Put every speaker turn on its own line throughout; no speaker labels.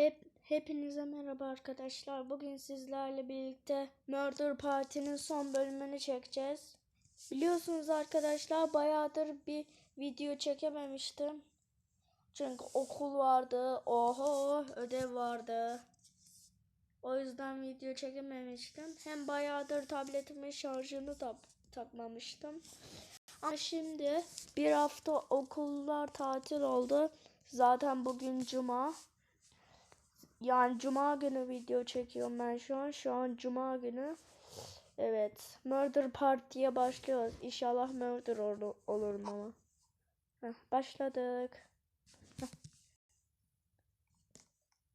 Hep hepinize merhaba arkadaşlar. Bugün sizlerle birlikte Murder Party'nin son bölümünü çekeceğiz. Biliyorsunuz arkadaşlar bayağıdır bir video çekememiştim. Çünkü okul vardı, oho ödev vardı. O yüzden video çekememiştim. Hem bayağıdır tabletimin şarjını da takmamıştım. Ama şimdi bir hafta okullar tatil oldu. Zaten bugün cuma. Yani cuma günü video çekiyorum ben şu an. Şu an cuma günü. Evet. Murder Party'ye başlıyoruz. İnşallah murder ol olurum ama. Heh, başladık. Heh.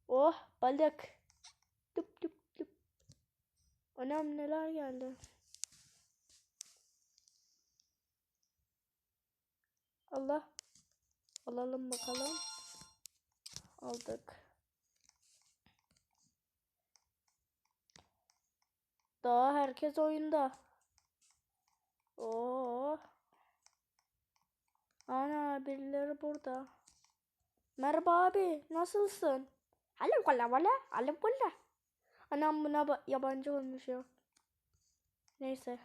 Oh balık. Dup dup dup. Anam neler geldi. Allah. Alalım bakalım. Aldık. Daha herkes oyunda. Oo. Ana birileri burada. Merhaba abi, nasılsın? Alo kola kola, alo kola. Anam buna ba- yabancı olmuş ya. Neyse.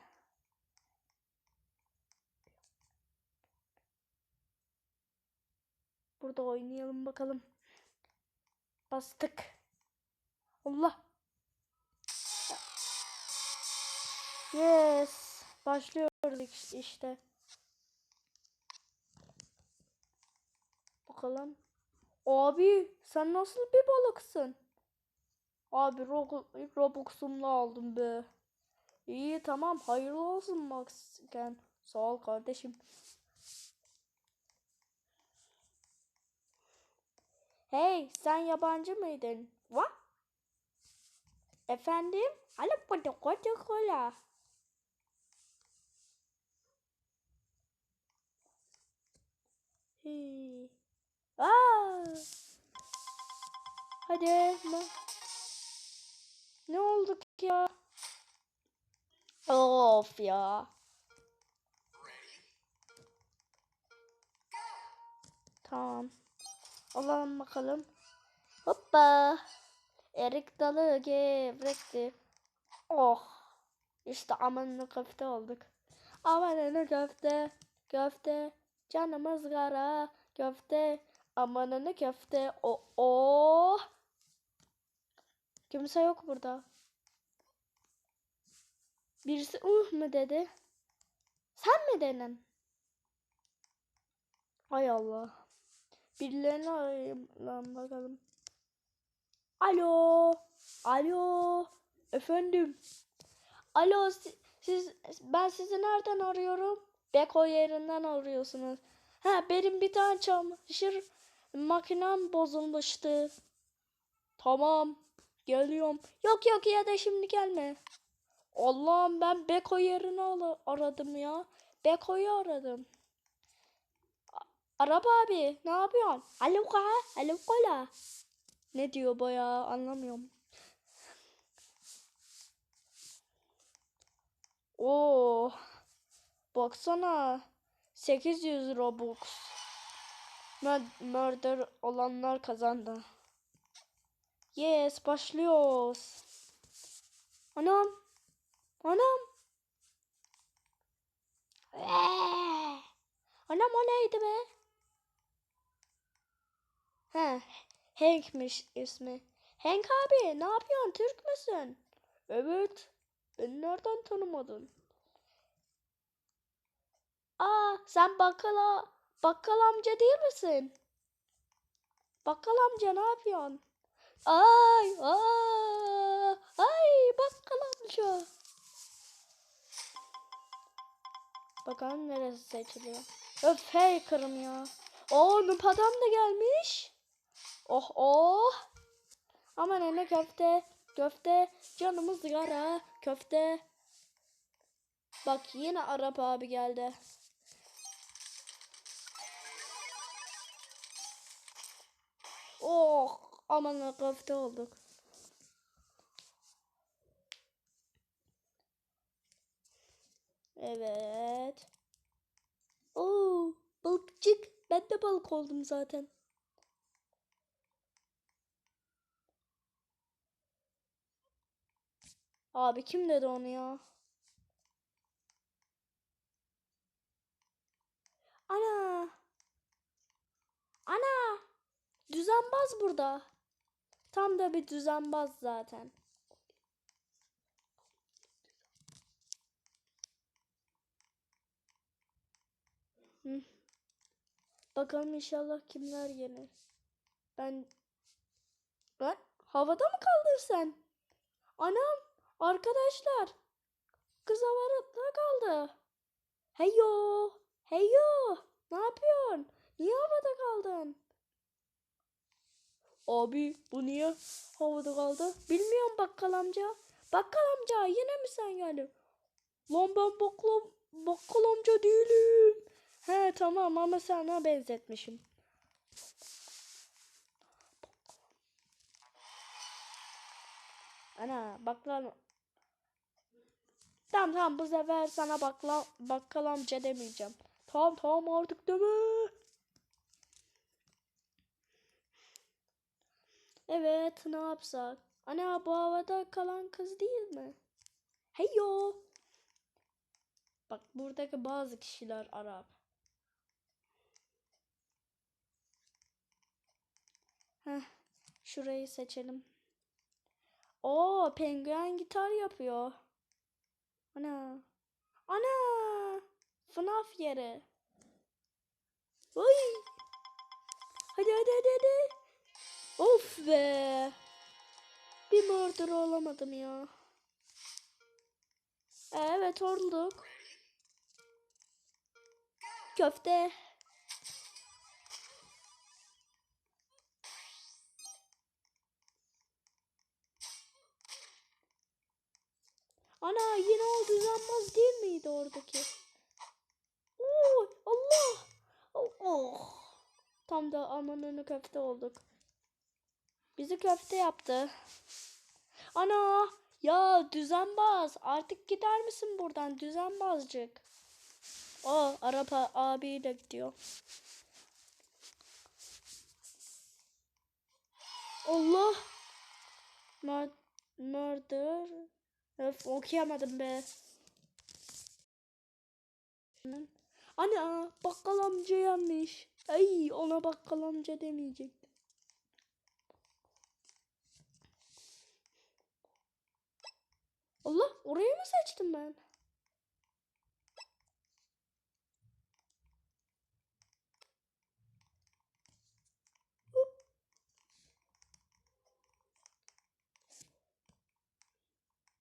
Burada oynayalım bakalım. Bastık. Allah. Yes. Başlıyoruz iş- işte. Bakalım. Abi sen nasıl bir balıksın? Abi Ro- Robux'umla aldım be. İyi tamam hayırlı olsun Maxken. Sağ ol kardeşim. Hey sen yabancı mıydın? Va? Efendim? Alo kola kola Hey. Aa! Hadi. Ne, ne oldu ki ya? Of ya. Tamam. Alalım bakalım. Hoppa. Erik dalı gevrekti. Oh. İşte amanını köfte olduk. Amanını köfte. Köfte. Canımız kara. Köfte. Amanını köfte. O oh. Kimse yok burada. Birisi uh mu dedi? Sen mi dedin? Ay Allah. Birilerini arayayım lan bakalım. Alo. Alo. Efendim. Alo si- siz ben sizi nereden arıyorum? Beko yerinden arıyorsunuz. Ha benim bir tane çamaşır makinem bozulmuştu. Tamam. Geliyorum. Yok yok ya da şimdi gelme. Allah'ım ben Beko yerini aradım ya. Beko'yu aradım. A- Araba abi ne yapıyorsun? Alo ka, alo kola. Ne diyor bu ya anlamıyorum. Oo. Baksana. 800 Robux. Mur- Murder olanlar kazandı. Yes, başlıyoruz. Anam. Anam. Eee. Anam o neydi be? He, Hank'miş ismi. Hank abi ne yapıyorsun? Türk müsün? Evet. Beni nereden tanımadın? Aa, sen bakkala, bakkal amca değil misin? Bakkal amca ne yapıyorsun? Ay, aa, ay bakkal amca. Bakalım neresi seçiliyor. Öf faker'ım ya. Oo Nup adam da gelmiş. Oh oh. Aman ne köfte. Köfte. Canımız yara. Köfte. Bak yine Arap abi geldi. Oh aman köfte olduk. Evet. Oo balıkçık. Ben de balık oldum zaten. Abi kim dedi onu ya? Ana. Ana. Düzenbaz burada. Tam da bir düzenbaz zaten. Bakalım inşallah kimler yenir. Ben Lan havada mı kaldın sen? Anam arkadaşlar kız havada kaldı. Heyo heyo ne yapıyorsun? Niye havada kaldın? Abi bu niye havada kaldı? Bilmiyorum bakkal amca. Bakkal amca yine mi sen geldin? Lan ben bakkal, bakkal amca değilim. He tamam ama sana benzetmişim. Ana bakkal Tamam tamam bu sefer sana bakla, bakkal amca demeyeceğim. Tamam tamam artık deme. Evet ne yapsak? Ana bu havada kalan kız değil mi? Heyo. Bak buradaki bazı kişiler Arap. Heh, şurayı seçelim. Oo, penguen gitar yapıyor. Ana. Ana. FNAF yeri. Oy. Hadi hadi hadi hadi. Of be. Bir murder olamadım ya. Evet olduk. Köfte. Ana yine o düzenmez değil miydi oradaki? Oo, Allah. Oh. Tam da aman önü köfte olduk. Bizi köfte yaptı. Ana ya düzenbaz artık gider misin buradan düzenbazcık? O araba abiyle gidiyor. Allah. Mur murder. Öf okuyamadım be. Ana bakkal amca yanlış. Ay ona bakkal amca demeyecektim. Allah orayı mı seçtim ben?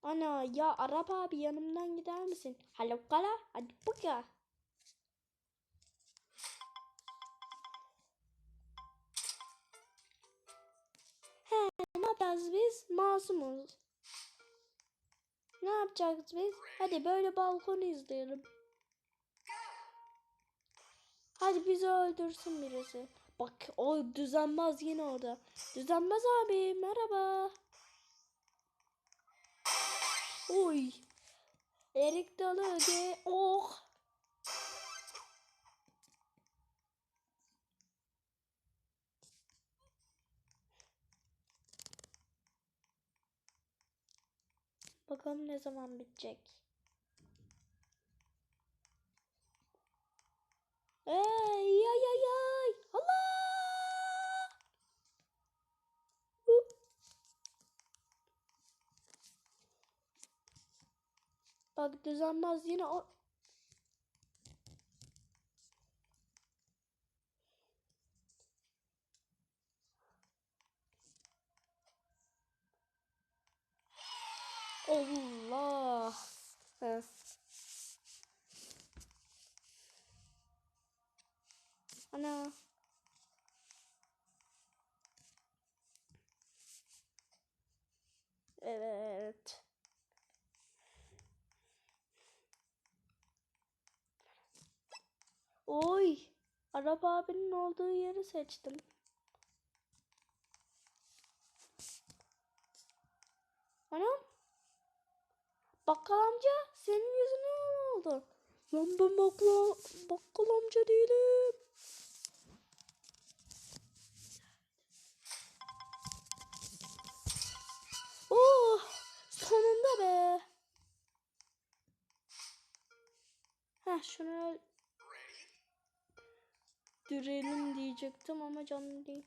Ana ya Arap abi yanımdan gider misin? Halo kala hadi buka. He ne yapacağız biz? Masumuz. Ne yapacağız biz? Hadi böyle balkonu izleyelim. Hadi bizi öldürsün birisi. Bak o düzenmez yine orada. Düzenmez abi merhaba. Oy. Erik dalı ge. Oh. Bakalım ne zaman bitecek. Ey ay ay ay. Allah! Hup. Bak düzenmez yine o Allah. Heh. Ana. Evet. Oy. Arap abinin olduğu yeri seçtim. Anam. Bakkal amca senin yüzünden oldu. Lan ben bakla, bakkal amca değilim. Oh sonunda be. Ha şunu dürelim diyecektim ama canlı değil.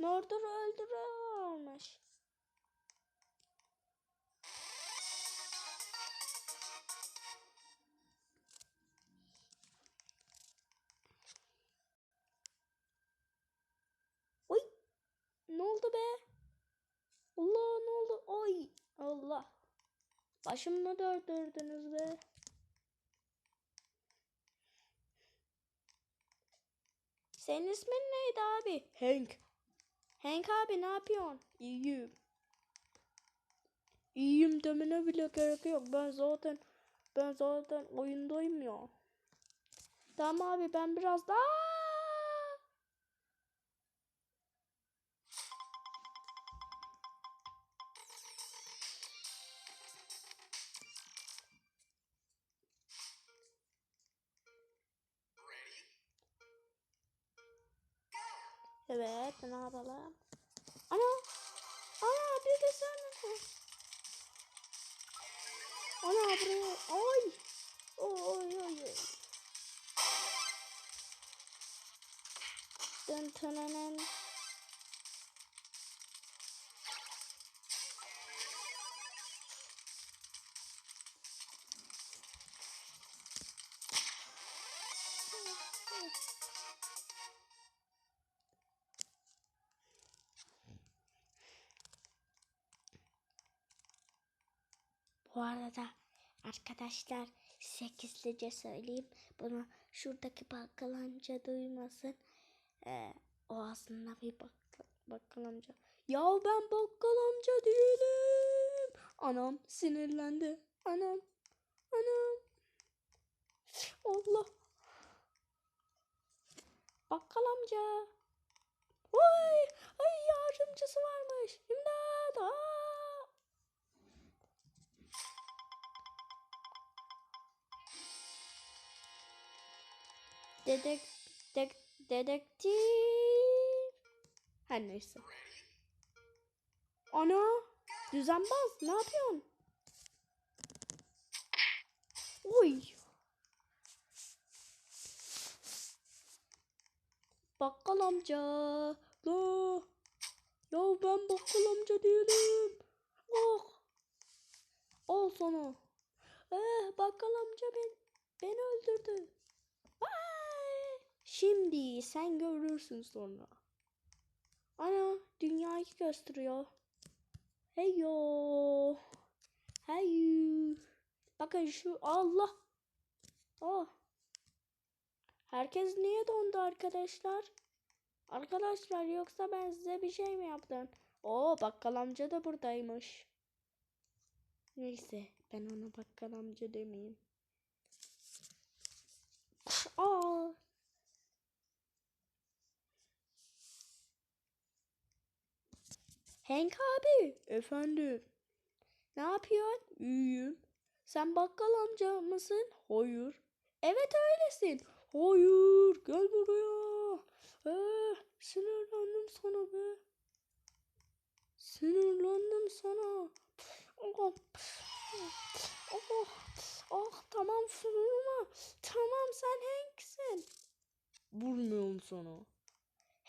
Murder öldürülmüş. Oy! Ne oldu be? Allah ne oldu? Oy! Allah! Başımla dördürdünüz be. Senin ismin neydi abi? Hank. Hank abi ne yapıyorsun? İyiyim. İyiyim demene bile gerek yok. Ben zaten ben zaten oyundayım ya. Tamam abi ben biraz daha Evet ne yapalım? Ana! Ana bir de sen Ana buraya ay! Oy oy oy. Dın tınının. Arkadaşlar size gizlice söyleyeyim. Bunu şuradaki bakkal amca duymasın. Ee, o aslında bir bakkal, bakkal amca. Ya ben bakkal amca değilim. Anam sinirlendi. Anam. Anam. Allah. Bakkal amca. Oy, ay yardımcısı varmış. İmdat. Aa! Dedek, dek, dedektif. Her neyse. Ana, düzenbaz ne yapıyorsun? Oy. Bakkal amca. La. Ya ben bakkal amca değilim. Oh. Al sana. Eh, bakkal amca ben, beni öldürdü. Şimdi sen görürsün sonra. Ana dünyayı gösteriyor. Hey yo. Hey. Bakın şu Allah. Oh. Herkes niye dondu arkadaşlar? Arkadaşlar yoksa ben size bir şey mi yaptım? Oo bakkal amca da buradaymış. Neyse ben ona bakkal amca demeyeyim. Aa. Hank abi. Efendim. Ne yapıyorsun? İyiyim. Sen bakkal amca mısın? Hayır. Evet öylesin. Hayır. Gel buraya. Ee, sinirlendim sana be. Sinirlendim sana. Oh, oh, oh tamam vurma. Tamam sen Hank'sin. Vurmuyorum sana.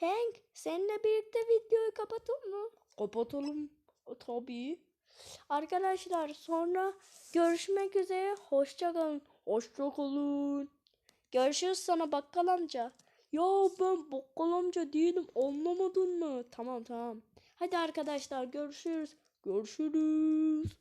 Hank seninle birlikte videoyu kapatalım mı? Kapatalım. Tabii. Arkadaşlar sonra görüşmek üzere. Hoşça kalın. Hoşça kalın. Görüşürüz sana bakkal amca. Ya ben bakkal amca değilim anlamadın mı? Tamam tamam. Hadi arkadaşlar görüşürüz. Görüşürüz.